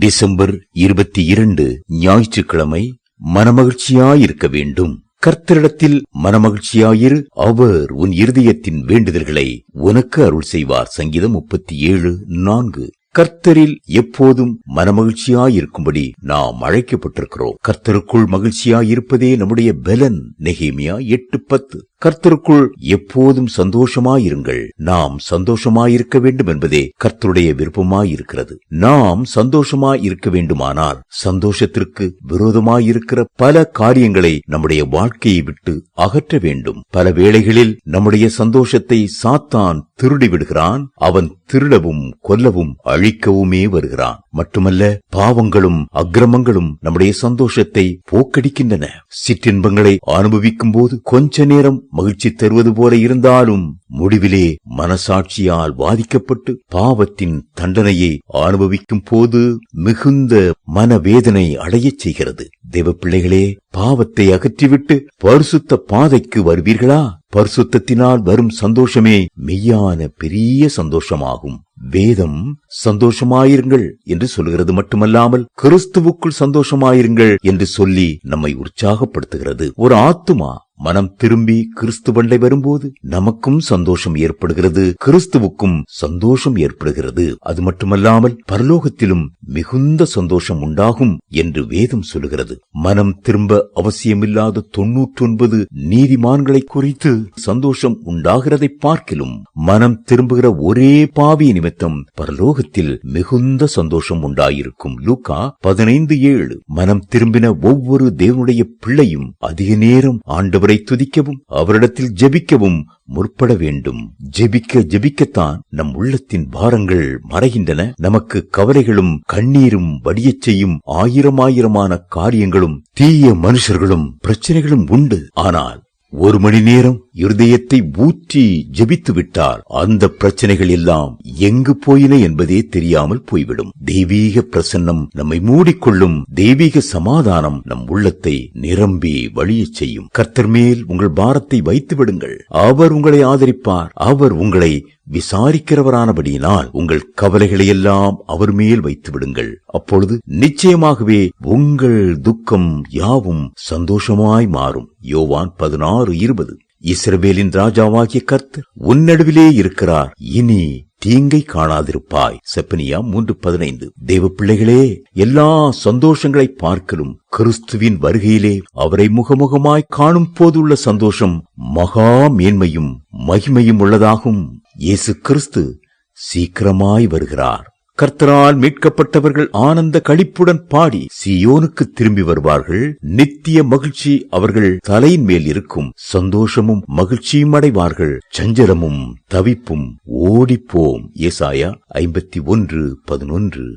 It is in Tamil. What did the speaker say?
டிசம்பர் இருபத்தி இரண்டு ஞாயிற்றுக்கிழமை மனமகிழ்ச்சியாயிருக்க வேண்டும். கர்த்தரிடத்தில் மனமகிழ்ச்சியாயிரு. அவர் உன் இருதயத்தின் வேண்டுதல்களை உனக்கு அருள் செய்வார். சங்கீதம் முப்பத்தி ஏழு நான்கு. கர்த்தரில் எப்போதும் மனமகிழ்ச்சியாயிருக்கும்படி நாம் அழைக்கப்பட்டிருக்கிறோம். கர்த்தருக்குள் மகிழ்ச்சியாயிருப்பதே நம்முடைய பலன். நெகேமியா எட்டு பத்து. கர்த்தருக்குள் எப்போதும் சந்தோஷமாயிருங்கள். நாம் சந்தோஷமாயிருக்க வேண்டும் என்பதே கர்த்தருடைய விருப்பமாயிருக்கிறது. நாம் சந்தோஷமாயிருக்க வேண்டுமானால் சந்தோஷத்திற்கு விரோதமாயிருக்கிற பல காரியங்களை நம்முடைய வாழ்க்கையை விட்டு அகற்ற வேண்டும். பல வேளைகளில் நம்முடைய சந்தோஷத்தை சாத்தான் திருடி விடுகிறான். அவன் திருடவும் கொல்லவும் அழிக்கவுமே வருகிறான். மட்டுமல்ல பாவங்களும் அக்கிரமங்களும் நம்முடைய சந்தோஷத்தை போக்கடிக்கின்றன. சிற்றின்பங்களை அனுபவிக்கும் போது கொஞ்ச நேரம் மகிழ்ச்சி தருவது போல இருந்தாலும் முடிவிலே மனசாட்சியால் பாதிக்கப்பட்டு பாவத்தின் தண்டனையை அனுபவிக்கும் போது மிகுந்த மனவேதனை அடையச் செய்கிறது. தேவ பிள்ளைகளே பாவத்தை அகற்றிவிட்டு பரிசுத்த பாதைக்கு வருவீர்களா? பரிசுத்தத்தினால் வரும் சந்தோஷமே மெய்யான பெரிய சந்தோஷமாகும். வேதம் சந்தோஷமாயிருங்கள் என்று சொல்கிறது மட்டுமல்லாமல் கிறிஸ்துவுக்குள் சந்தோஷமாயிருங்கள் என்று சொல்லி நம்மை உற்சாகப்படுத்துகிறது. ஒரு ஆத்துமா மனம் திரும்பி கிறிஸ்துவண்டை வரும்போது நமக்கும் சந்தோஷம் ஏற்படுகிறது. கிறிஸ்துவுக்கும் சந்தோஷம் ஏற்படுகிறது. அது மட்டுமல்லாமல் பரலோகத்திலும் மிகுந்த சந்தோஷம் உண்டாகும் என்று வேதம் சொல்லுகிறது. மனம் திரும்ப அவசியமில்லாத தொன்னூற்றி ஒன்பது நீதிமான்களை குறித்து சந்தோஷம் உண்டாகிறதை பார்க்கிலும் மனம் திரும்புகிற ஒரே பாவி நிமித்தம் பரலோகத்தில் மிகுந்த சந்தோஷம் உண்டாயிருக்கும். லூக்கா பதினைந்து ஏழு. மனம் திரும்பின ஒவ்வொரு தேவனுடைய பிள்ளையும் அதிக நேரம் ஆண்டவர் துதிக்கவும் அவரிடத்தில் ஜெபிக்கவும் முற்பட வேண்டும். ஜெபிக்க ஜெபிக்கத்தான் நம் உள்ளத்தின் பாரங்கள் மறைகின்றன. நமக்கு கவலைகளும் கண்ணீரும் வடியச் செய்யும் ஆயிரம் ஆயிரமான காரியங்களும் தீய மனுஷர்களும் பிரச்சனைகளும் உண்டு. ஆனால் ஒரு மணி நேரம் இருதயத்தை ஊற்றி ஜெபித்து விட்டால் அந்த பிரச்சனைகள் எல்லாம் எங்கு போயின என்பதே தெரியாமல் போய்விடும். தெய்வீக பிரசன்னம் நம்மை மூடிக்கொள்ளும் தெய்வீக சமாதானம் நம் உள்ளத்தை நிரம்பி வழிய செய்யும். கர்த்தர் மேல் உங்கள் பாரத்தை வைத்து விடுங்கள். அவர் உங்களை ஆதரிப்பார். அவர் உங்களை விசாரிக்கிறவரானபடியினால் உங்கள் கவலைகளை எல்லாம் அவர் மேல் வைத்து விடுங்கள். அப்பொழுது நிச்சயமாகவே உங்கள் துக்கம் யாவும் சந்தோஷமாய் மாறும். யோவான் பதினாறு இருபது. இஸ்ரவேலின் ராஜாவாகிய கர்த்தர் உன்னடுவிலே இருக்கிறார். இனி தீங்கை காணாதிருப்பாய். செப்பனியா மூன்று பதினைந்து. தேவ பிள்ளைகளே எல்லா சந்தோஷங்களை பார்க்கலும் கிறிஸ்துவின் வருகையிலே அவரை முகமுகமாய் காணும் போதுள்ள சந்தோஷம் மகா மேன்மையும் மகிமையும் உள்ளதாகும். இயேசு கிறிஸ்து சீக்கிரமாய் வருகிறார். கர்த்தரால் மீட்கப்பட்டவர்கள் ஆனந்த களிப்புடன் பாடி சியோனுக்கு திரும்பி வருவார்கள். நித்திய மகிழ்ச்சி அவர்கள் தலையின் மேல் இருக்கும். சந்தோஷமும் மகிழ்ச்சியும் அடைவார்கள். சஞ்சலமும் தவிப்பும் ஓடிப்போம். ஏசாயா ஐம்பத்தி ஒன்று பதினொன்று.